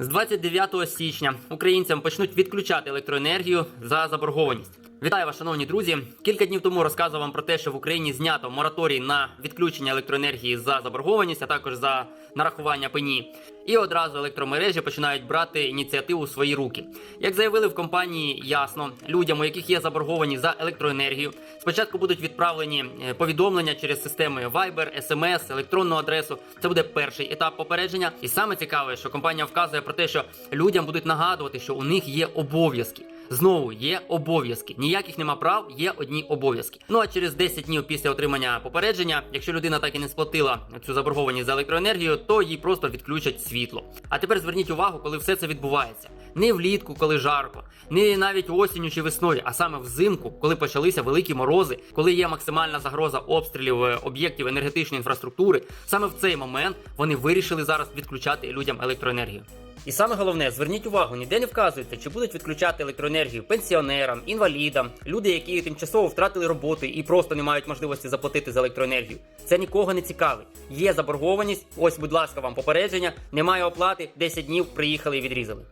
З 29 січня українцям почнуть відключати електроенергію за заборгованість. Вітаю вас, шановні друзі. Кілька днів тому розказував вам про те, що в Україні знято мораторій на відключення електроенергії за заборгованість, а також за нарахування пені. І одразу електромережі починають брати ініціативу в свої руки. Як заявили в компанії ясно, людям, у яких є заборговані за електроенергію, спочатку будуть відправлені е, повідомлення через системи Viber, SMS, електронну адресу. Це буде перший етап попередження. І саме цікаве, що компанія вказує про те, що людям будуть нагадувати, що у них є обов'язки. Знову є обов'язки. Ніяких нема прав, є одні обов'язки. Ну а через 10 днів після отримання попередження, якщо людина так і не сплатила цю заборгованість за електроенергію, то їй просто відключать світло. А тепер зверніть увагу, коли все це відбувається. Не влітку, коли жарко, не навіть осінню чи весною, а саме взимку, коли почалися великі морози, коли є максимальна загроза обстрілів е, об'єктів енергетичної інфраструктури. Саме в цей момент вони вирішили зараз відключати людям електроенергію. І саме головне, зверніть увагу, ніде не вказується, чи будуть відключати електроенергію пенсіонерам, інвалідам, люди, які тимчасово втратили роботи і просто не мають можливості заплатити за електроенергію. Це нікого не цікавить. Є заборгованість. Ось, будь ласка, вам попередження. Немає оплати. 10 днів приїхали і відрізали.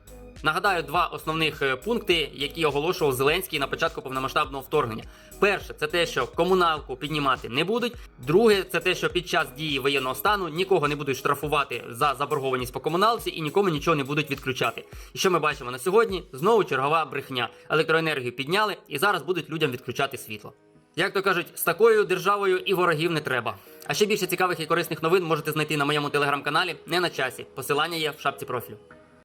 Нагадаю, два основних е, пункти, які оголошував Зеленський на початку повномасштабного вторгнення. Перше, це те, що комуналку піднімати не будуть. Друге, це те, що під час дії воєнного стану нікого не будуть штрафувати за заборгованість по комуналці і нікому нічого не будуть відключати. І що ми бачимо на сьогодні? Знову чергова брехня. Електроенергію підняли і зараз будуть людям відключати світло. Як то кажуть, з такою державою і ворогів не треба. А ще більше цікавих і корисних новин можете знайти на моєму телеграм-каналі не на часі. Посилання є в шапці профілю.